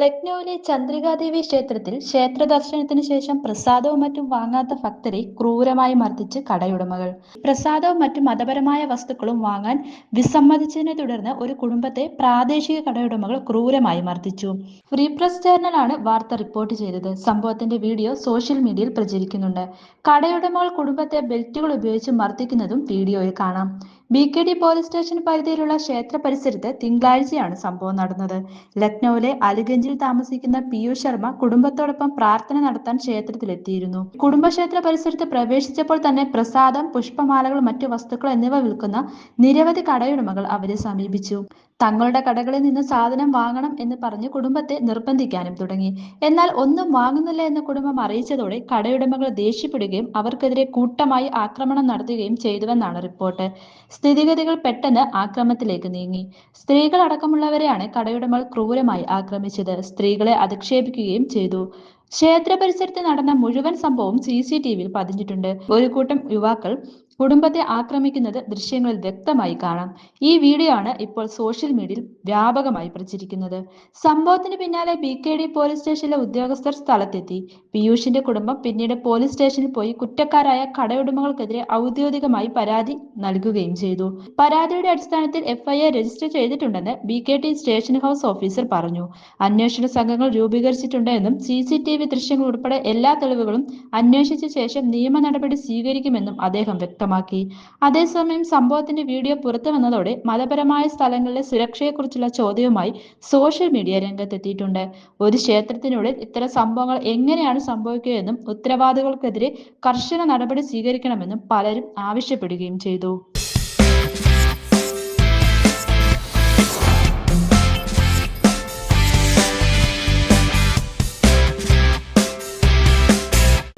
ലക്നൌവിലെ ചന്ദ്രികാദേവി ക്ഷേത്രത്തിൽ ക്ഷേത്ര ദർശനത്തിന് ശേഷം പ്രസാദവും മറ്റും വാങ്ങാത്ത ഭക്തരെ ക്രൂരമായി മർദ്ദിച്ച് കടയുടമകൾ. പ്രസാദവും മറ്റു മതപരമായ വസ്തുക്കളും വാങ്ങാൻ വിസമ്മതിച്ചതിനെ തുടർന്ന് ഒരു കുടുംബത്തെ പ്രാദേശിക കടയുടമകൾ ക്രൂരമായി മർദ്ദിച്ചു. ഫ്രീ പ്രസ് ജേർണലാണ് വാർത്ത റിപ്പോർട്ട് ചെയ്തത്. സംഭവത്തിന്റെ വീഡിയോ സോഷ്യൽ മീഡിയയിൽ പ്രചരിക്കുന്നുണ്ട്. കടയുടമകൾ കുടുംബത്തെ ബെൽറ്റുകൾ ഉപയോഗിച്ച് മർദ്ദിക്കുന്നതും വീഡിയോയിൽ കാണാം. B K D police station പരിധിയിലുള്ള ക്ഷേത്ര പരിസരത്ത് തിങ്കളാഴ്ചയാണ് സംഭവം നടന്നത്. ലക്നൌവിലെ അലിഗഞ്ചിൽ താമസിക്കുന്ന പീയൂഷ് ശർമ്മ കുടുംബത്തോടൊപ്പം പ്രാർത്ഥന നടത്താൻ ക്ഷേത്രത്തിലെത്തിയിരുന്നു. കുടുംബക്ഷേത്ര പരിസരത്ത് പ്രവേശിച്ചപ്പോൾ തന്നെ പ്രസാദം പുഷ്പമാലകൾ മറ്റു വസ്തുക്കൾ എന്നിവ വിൽക്കുന്ന നിരവധി കടയുടമകൾ അവരെ സമീപിച്ചു. തങ്ങളുടെ കടകളിൽ നിന്ന് സാധനം വാങ്ങണം എന്ന് പറഞ്ഞ് കുടുംബത്തെ നിർബന്ധിക്കാനും തുടങ്ങി. എന്നാൽ ഒന്നും വാങ്ങുന്നില്ല എന്ന് കുടുംബം അറിയിച്ചതോടെ കടയുടമകൾ ദേഷ്യപ്പെടുകയും അവർക്കെതിരെ കൂട്ടമായി ആക്രമണം നടത്തുകയും ചെയ്തുവെന്നാണ് റിപ്പോർട്ട്. സ്ഥിതിഗതികൾ പെട്ടെന്ന് ആക്രമത്തിലേക്ക് നീങ്ങി. സ്ത്രീകൾ അടക്കമുള്ളവരെയാണ് കടയുടമകൾ ക്രൂരമായി ആക്രമിച്ചത്. സ്ത്രീകളെ അധിക്ഷേപിക്കുകയും ചെയ്തു. ക്ഷേത്ര പരിസരത്ത് നടന്ന മുഴുവൻ സംഭവം സി സി ടി വിയിൽ പതിഞ്ഞിട്ടുണ്ട്. ഒരു കൂട്ടം യുവാക്കൾ കുടുംബത്തെ ആക്രമിക്കുന്നത് ദൃശ്യങ്ങളിൽ വ്യക്തമായി കാണാം. ഈ വീഡിയോ ആണ് ഇപ്പോൾ സോഷ്യൽ മീഡിയയിൽ വ്യാപകമായി പ്രചരിക്കുന്നത്. സംഭവത്തിന് പിന്നാലെ ബി കെ ഡി പോലീസ് സ്റ്റേഷനിലെ ഉദ്യോഗസ്ഥർ സ്ഥലത്തെത്തി. പീയൂഷിന്റെ കുടുംബം പിന്നീട് പോലീസ് സ്റ്റേഷനിൽ പോയി കുറ്റക്കാരായ കടയുടമകൾക്കെതിരെ ഔദ്യോഗികമായി പരാതി നൽകുകയും ചെയ്തു. പരാതിയുടെ അടിസ്ഥാനത്തിൽ എഫ്ഐആർ രജിസ്റ്റർ ചെയ്തിട്ടുണ്ടെന്ന് B K T station house officer പറഞ്ഞു. അന്വേഷണ സംഘങ്ങൾ രൂപീകരിച്ചിട്ടുണ്ട് എന്നും സി സി ടി വി ദൃശ്യങ്ങൾ ഉൾപ്പെടെ എല്ലാ തെളിവുകളും അന്വേഷിച്ച ശേഷം നിയമ നടപടി സ്വീകരിക്കുമെന്നും അദ്ദേഹം വ്യക്തമാക്കി. അതേസമയം സംഭവത്തിന്റെ വീഡിയോ പുറത്തു വന്നതോടെ മതപരമായ സ്ഥലങ്ങളിലെ സുരക്ഷയെക്കുറിച്ചുള്ള ചോദ്യവുമായി സോഷ്യൽ മീഡിയ രംഗത്തെത്തിയിട്ടുണ്ട്. ഒരു ക്ഷേത്രത്തിനുള്ളിൽ ഇത്തരം സംഭവങ്ങൾ എങ്ങനെയാണ് സംഭവിക്കുകയെന്നും ഉത്തരവാദികൾക്കെതിരെ കർശന നടപടി സ്വീകരിക്കണമെന്നും പലരും ആവശ്യപ്പെടുകയും ചെയ്തു.